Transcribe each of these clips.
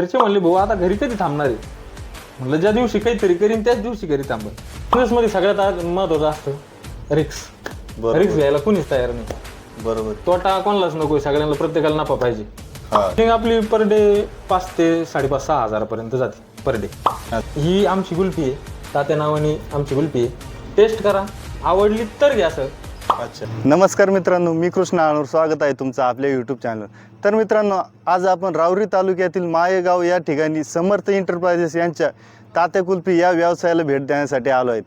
घरचे म्हणले भाऊ आता घरी कधी थांबणार आहे? म्हणलं ज्या दिवशी काहीतरी करीन त्याच दिवशी घरी थांबलमध्ये सगळ्यात आज महत्वाचं असतं रिक्स. बरोबर. रिक्स घ्यायला कुणीच तयार नाही. बरोबर. तोटा कोणालाच नको सगळ्यांना प्रत्येकाला नफा पाहिजे. हा. Marketing आपली पर डे पाच ते साडेपाच सहा हजारापर्यंत जाते पर डे ही. आमची गुल्फी आहे तात्या नावाने आमची गुल्फी आहे. टेस्ट करा. आवडली तर घ्या सर अच्छा नमस्कार मित्रांनो मी कृष्ण आणूर स्वागत आहे तुमचं आपल्या यूट्यूब चॅनल तर मित्रांनो आज आपण रावरी तालुक्यातील मायेगाव या ठिकाणी समर्थ एंटरप्राइजेस यांच्या तात्या कुल्फी या व्यवसायाला भेट देण्यासाठी आलो आहेत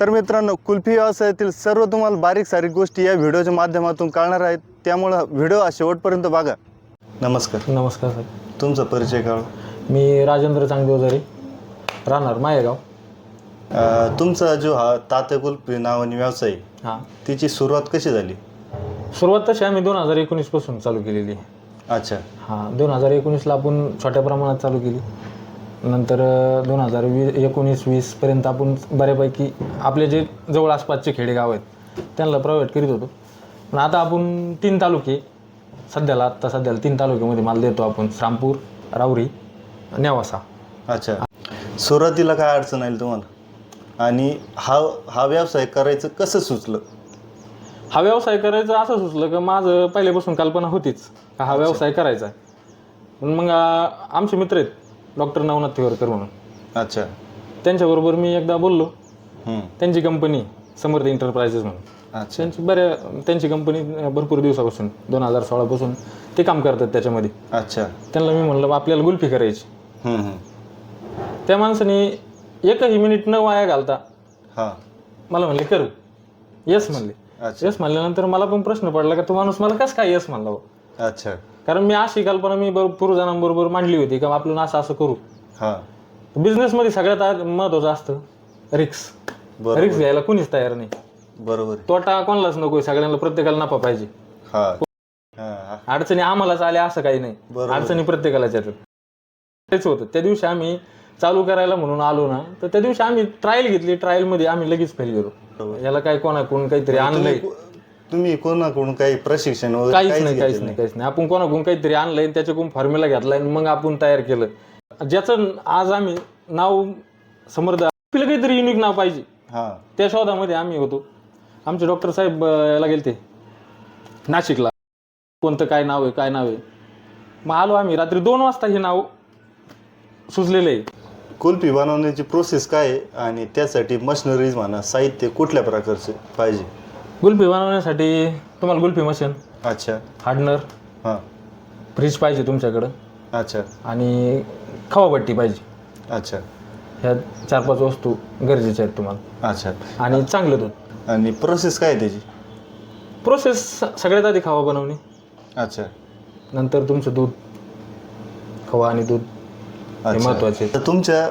तर मित्रांनो कुल्फी व्यवसायातील सर्व तुम्हाला बारीक सारीक गोष्टी या व्हिडिओच्या माध्यमातून कळणार आहेत. त्यामुळं व्हिडिओ हा शेवटपर्यंत बघा. नमस्कार. नमस्कार सर तुमचा परिचय काळ मी राजेंद्र चांगदेवजारी राहणार मायेगाव तुमचा जो हा तात्या कुल्फी नावाने व्यवसाय आहे, हां. तिची सुरुवात कशी झाली? सुरुवात तशी आम्ही दोन हजार एकोणीसपासून चालू केलेली आहे. अच्छा. हां दोन हजार एकोणीसला आपण छोट्या प्रमाणात चालू केली. नंतर दोन हजार वी एकोणीस वीसपर्यंत आपण बऱ्यापैकी आपले जे जवळ आसपासचे खेडेगाव आहेत त्यांना प्रायव्हेट करीत होतो. पण आता आपण तीन तालुके सध्याला आत्ता सध्याला तीन तालुक्यामध्ये माल देतो आपण. श्रामपूर रावरी नेवासा. अच्छा. सुरुवातीला काय अडचण आली तुम्हाला? आणि हा हा व्यवसाय करायचं कसं सुचलं? हा व्यवसाय करायचा असं सुचलं की माझं पहिल्यापासून कल्पना होतीच का हा व्यवसाय करायचा आहे. पण मग आ, आमचे मित्र आहेत डॉक्टर नवनाथ तिवरकर म्हणून. अच्छा. त्यांच्याबरोबर मी एकदा बोललो. हम्म. त्यांची कंपनी समर्थ एंटरप्राइजेस म्हणून. अच्छा. त्यांची बऱ्या त्यांची कंपनी भरपूर दिवसापासून दोन हजार सोळापासून ते काम करतात त्याच्यामध्ये. अच्छा. त्यांना मी म्हणलं "बा, आपल्याला गुल्फी करायची. हम्म, हम्म. त्या माणसाने एकही मिनिट न वाया घालता. हा. मला म्हणले करू. येस म्हणले. अच्छा. येस म्हणल्यानंतर मला पण प्रश्न पडला का तो माणूस मला कसं काय येस म्हणला बुवा? अच्छा. कारण मी अशी कल्पना मी बरो- पूर्वजणांबरोबर मांडली होती का आपण असं असं करू. हा. बिझनेसमध्ये सगळ्यात आज महत्वाचं असतं रिक्स बरोबर. रिक्स घ्यायला कुणीच तयार नाही. बरोबर. आहे. तोटा कोणालाच नको सगळ्यांना प्रत्येकाला नफा पाहिजे. हा हा, हा. अडचणी आम्हालाच आल्या असं काही नाही. बरोबर. अडचणी प्रत्येकालाच येतात. तेच होतं. त्या दिवशी आम्ही चालू करायला म्हणून आलो ना तर त्या दिवशी आम्ही ट्रायल घेतली ट्रायलमध्ये आम्ही लगेच फेल गेलो. याला काय कोणाकडून काहीतरी आणलंय. तुम्ही- कोणाकडून काही प्रशिक्षण वगैरे काहीच नाही काहीच नाही. काहीच नाही. आपण कोणाकडून काहीतरी आणलंय आणि त्याच्याकडून फॉर्म्युला घेतलाय आणि मग आपण तयार केलं. ज्याचं आज आम्ही नाव समर्थ आपलं काहीतरी युनिक नाव पाहिजे. हा. त्या शोधामध्ये आम्ही होतो. आमचे डॉक्टर साहेब याला गेलते. नाशिकला. कोणतं काय नाव आहे काय नाव आहे. मग आलो आम्ही. रात्री दोन वाजता हे नाव सुचलेलं आहे. कुल्फी बनवण्याची प्रोसेस काय आहे आणि त्यासाठी मशिनरीज म्हणा साहित्य कुठल्या प्रकारचे पाहिजे? गुल्फी बनवण्यासाठी तुम्हाला गुल्फी मशीन अच्छा. हार्डनर हा. फ्रीज पाहिजे तुमच्याकडं. अच्छा. आणि खवाबट्टी पाहिजे. अच्छा. ह्या चार पाच वस्तू गरजेच्या आहेत तुम्हाला. अच्छा. आणि चांगलं दूध. आणि प्रोसेस काय आहे त्याची? प्रोसेस सगळ्यात आधी खवा बनवणे. अच्छा. नंतर तुमचं दूध खवा आणि दूध. हे अच्छा. महत्त्वाचे. तर तुमच्या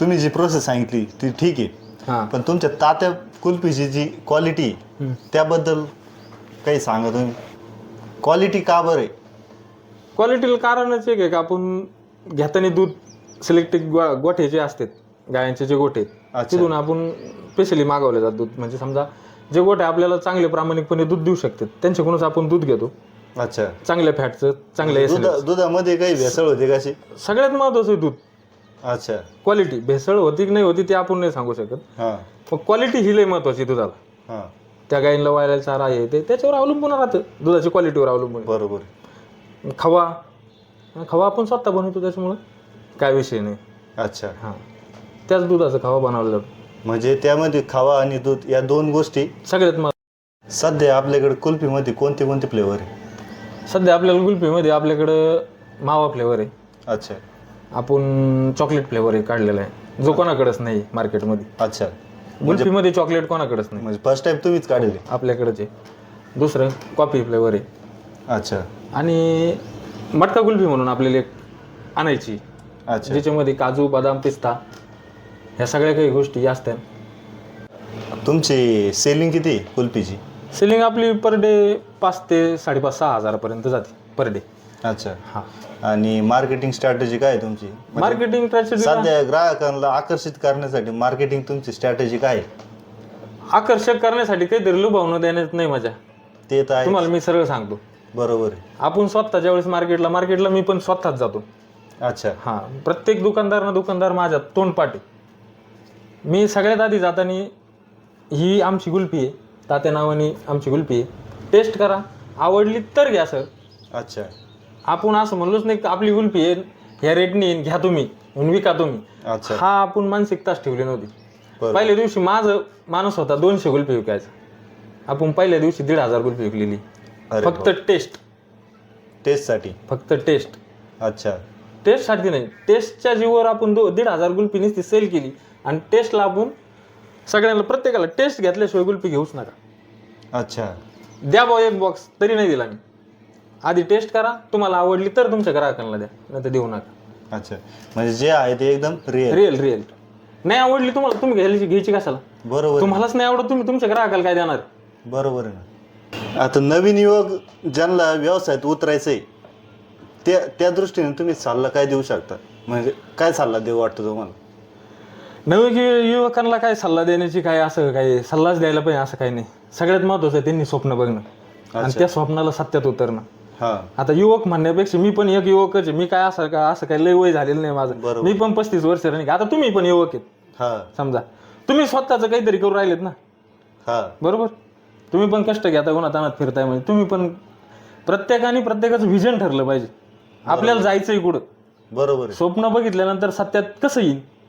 तुम्ही जी प्रोसेस सांगितली ती ठीक आहे. हां. पण तुमच्या तात्या कुल्फीची जी क्वालिटी. त्याबद्दल काही सांगा तुम्ही. क्वालिटी का बरं आहे? क्वालिटीला कारणच एक आहे का आपण घेताना दूध सिलेक्टेड गोठे जे असतात गायांचे जे गोठे अच्छा. तिथून आपण स्पेशली मागवले जात दूध. म्हणजे समजा जे गोठे आपल्याला चांगले प्रामाणिकपणे दूध देऊ शकतात त्यांच्याकडूनच आपण दूध घेतो. अच्छा. चांगल्या फॅटचं चांगल्या दुधा एसएल दुधामध्ये काही भेसळ होते कशी सगळ्यात महत्वाचं आहे दूध. अच्छा. क्वालिटी भेसळ होती की नाही होती ते आपण नाही सांगू शकत. हां. पण क्वालिटी ही लय महत्वाची दुधाला. हां. त्या गायीला वायला चारा आहे ते त्याच्यावर अवलंबून राहतं. दुधाची क्वालिटीवर अवलंबून बरोबर. खवा. खवा आपण स्वतः बनवतो त्याच्यामुळं काय विषय नाही. अच्छा. हां. त्याच दुधाचा खवा बनवला जातो. म्हणजे त्यामध्ये खावा आणि दूध या दोन गोष्टी सगळ्यात मग सध्या आपल्याकडे कुल्फीमध्ये कोणते कोणते फ्लेवर आहे? सध्या आपल्याला गुल्फीमध्ये आपल्याकडं मावा फ्लेवर आहे. अच्छा. आपण चॉकलेट फ्लेवर आहे काढलेला आहे. जो कोणाकडेच नाही मार्केटमध्ये अच्छा. गुल्फीमध्ये चॉकलेट कोणाकडेच नाही. म्हणजे फर्स्ट टाइम तुम्हीच काढले आपल्याकडेच आहे. दुसरं कॉफी फ्लेवर आहे. अच्छा. आणि मटका कुल्फी म्हणून आपल्याला एक आणायची. अच्छा. ज्याच्यामध्ये काजू बदाम पिस्ता ह्या सगळ्या काही गोष्टी असतात तुमची सेलिंग किती आहे कुल्फीची सेलिंग आपली पर डे पाच ते साडेपाच सहा हजारापर्यंत जाते पर डे अच्छा. हा. आणि मार्केटिंग स्ट्रॅटेजी काय आहे तुमची? म्हणजे मार्केटिंग स्ट्रॅटेजी सध्या ग्राहकांना आकर्षित करण्यासाठी मार्केटिंग तुमची स्ट्रॅटेजी काय आहे? आकर्षक करण्यासाठी काहीतरी लुभावणं देण्यात नाही मजा. ते तर आहे तुम्हाला मी सरळ सांगतो. बरोबर आहे. आपण स्वतः ज्यावेळेस मार्केटला मार्केटला मी पण स्वतःच जातो. अच्छा. हां. प्रत्येक दुकानदार ना दुकानदार माझ्या तोंडपाटे मी सगळ्यात आधी जाताना ही आमची गुल्फी आहे. तात्या नावाने आमची गुल्फी आहे. टेस्ट करा. आवडली तर घ्या सर अच्छा. आपण असं म्हणलोच नाही की आपली गुल्फी आहे ह्या रेटनी आहे, घ्या तुम्ही म्हणून विका तुम्ही. अच्छा. हा आपण मानसिकताच ठेवली नव्हती. बरं. पहिल्या दिवशी माझं माणूस होता दोनशे गुल्फी विकायचा. आपण पहिल्या दिवशी दीड हजार गुल्फी विकलेली. अरे फक्त टेस्ट टेस्टसाठी फक्त टेस्ट अच्छा. टेस्टसाठी नाही. टेस्टच्या जीवावर आपण दो दीड हजार गुल्फी नुसती सेल केली. आणि टेस्टला आपण सगळ्यांना प्रत्येकाला टेस्ट घेतल्याशिवाय गुल्फी घेऊच नका. अच्छा. द्या भाऊ एक बॉक्स तरी नाही दिला मी. आधी टेस्ट करा तुम्हाला आवडली तर तुमच्या ग्राहकांना द्या नाही तर देऊ नका. अच्छा. म्हणजे जे आहे ते एकदम रिअल रिअल रिअल नाही आवडली तुम्हाला तुम्ही घ्यायची घ्यायची कशाला? बरोबर तुम्हालाच नाही आवडत तुम्ही तुमच्या ग्राहकाला काय देणार? बरोबर आहे ना. आता नवीन युवक ज्यांना व्यवसायात उतरायचंय त्या त्या दृष्टीने तुम्ही सल्ला काय देऊ शकता? म्हणजे काय सल्ला देऊ वाटतं तुम्हाला? नवीन युवकांना काय सल्ला देण्याची काय असं काय सल्लाच द्यायला पाहिजे असं काही नाही. सगळ्यात महत्वाचं आहे त्यांनी स्वप्न बघणं. आणि त्या स्वप्नाला सत्यात उतरणं. हा. आता युवक म्हणण्यापेक्षा मी पण एक युवकच आहे. मी काय असं का असं काय लय वय झालेलं नाही माझं. मी पण पस्तीस वर्ष आता तुम्ही पण युवक आहेत. हा. समजा. तुम्ही स्वतःचं काहीतरी करू राहिलेत ना. हा. बरोबर? तुम्ही पण कष्ट घेता कोणा तानात फिरताय म्हणजे. तुम्ही पण प्रत्येकाने प्रत्येकाचं व्हिजन ठरलं पाहिजे. आपल्याला जायचंय कुठं? बरोबर स्वप्न बघितल्यानंतर सत्यात कसं येईल?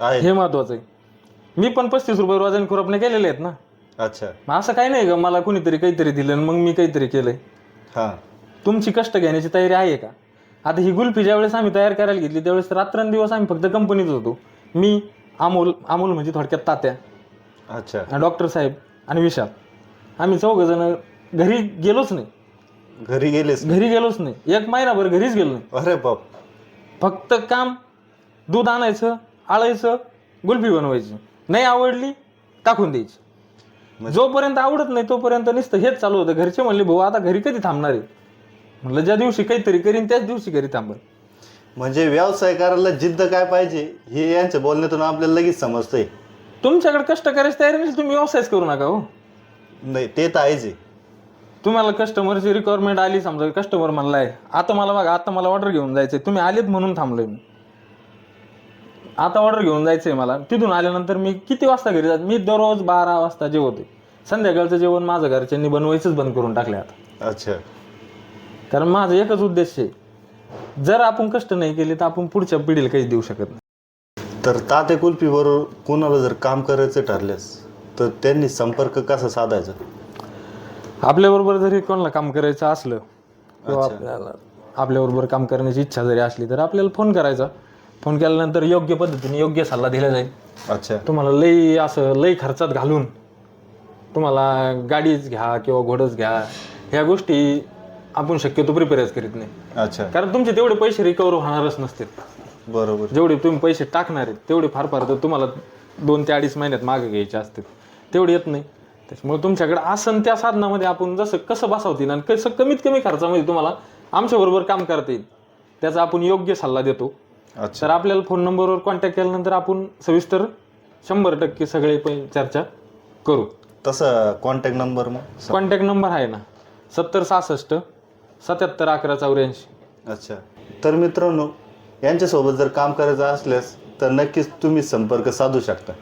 आहे. हे महत्वाचं आहे. मी पण पस्तीस रुपये रोजाने खुरपणे केलेले आहेत ना. अच्छा. मग असं काही नाही का मला कुणीतरी काहीतरी दिलं आणि मग मी काहीतरी केलंय. हा. तुमची कष्ट घेण्याची तयारी आहे का? आता ही गुल्फी ज्यावेळेस आम्ही तयार करायला घेतली त्यावेळेस रात्रंदिवस आम्ही फक्त कंपनीत होतो. मी अमोल अमोल म्हणजे थोडक्यात तात्या. अच्छा. डॉक्टर साहेब आणि विशाल. आम्ही चौघ जण घरी गेलोच नाही. घरी गेलेस घरी गेलोच नाही. एक महिनाभर घरीच गेलो नाही. अरे बाप. फक्त काम दूध आणायचं आळायचं गुल्फी बनवायची. नाही आवडली टाकून द्यायची. जोपर्यंत आवडत नाही तोपर्यंत नुसतं हेच चालू होतं. घरचे म्हणले भाऊ आता घरी कधी थांबणार आहे? म्हणलं ज्या दिवशी काहीतरी करीन त्याच दिवशी घरी थांबल म्हणजे व्यवसाय करायला जिद्द काय पाहिजे हे यांच्या बोलण्यातून आपल्याला लगेच समजतंय. तुमच्याकडे कष्ट करायची तयारी नसेल तुम्ही व्यवसायच करू नका हो. नाही ते तर आहेच आहे. तुम्हाला कस्टमरची रिक्वायरमेंट आली समजा कस्टमर म्हणलाय आता मला बघा आता मला ऑर्डर घेऊन जायचंय तुम्ही आलेत म्हणून थांबलोय मी. आता ऑर्डर घेऊन जायचंय मला. तिथून आल्यानंतर मी किती वाजता घरी जात? मी दररोज बारा वाजता जेवते संध्याकाळचं जेवण माझं घरच्यांनी बनवायचंच बंद करून टाकले आता. अच्छा. कारण माझा एकच उद्देश आहे. जर आपण कष्ट नाही केले तर आपण पुढच्या पिढीला काहीच देऊ शकत नाही. तर तात्या कुल्फी बरोबर कोणाला जर काम करायचं ठरल्यास तर त्यांनी संपर्क कसा साधायचा? आपल्याबरोबर जरी कोणाला काम करायचं असलं किंवा आपल्याला आपल्याबरोबर काम करण्याची इच्छा जरी असली तर आपल्याला फोन करायचा. फोन केल्यानंतर योग्य पद्धतीने योग्य सल्ला दिला जाईल. अच्छा. तुम्हाला लई असं लई खर्चात घालून तुम्हाला गाडीच घ्या किंवा घोडच घ्या ह्या गोष्टी आपण शक्यतो प्रिपेअरच करीत नाही. अच्छा. कारण तुमचे तेवढे पैसे रिकवर होणारच नसतील. बरोबर. जेवढे तुम्ही पैसे टाकणार आहेत तेवढे फार फार तर तुम्हाला दोन ते अडीच महिन्यात मागे घ्यायचे असतील. तेवढे येत नाही. त्याच्यामुळे तुमच्याकडे आसन त्या साधनामध्ये आपण जसं कसं बसवतील आणि कसं कमीत कमी खर्चामध्ये तुम्हाला आमच्याबरोबर काम करता येईल त्याचा आपण योग्य सल्ला देतो. तर आपल्याला फोन नंबरवर कॉन्टॅक्ट केल्यानंतर आपण सविस्तर शंभर टक्के सगळे पण चर्चा करू. तसा कॉन्टॅक्ट नंबर मग? कॉन्टॅक्ट नंबर आहे ना. सत्तर सहासष्ट सत्याहत्तर अकरा चौऱ्याऐंशी. अच्छा. तर मित्रांनो यांच्यासोबत जर काम करायचं असल्यास तर नक्कीच तुम्ही संपर्क साधू शकता.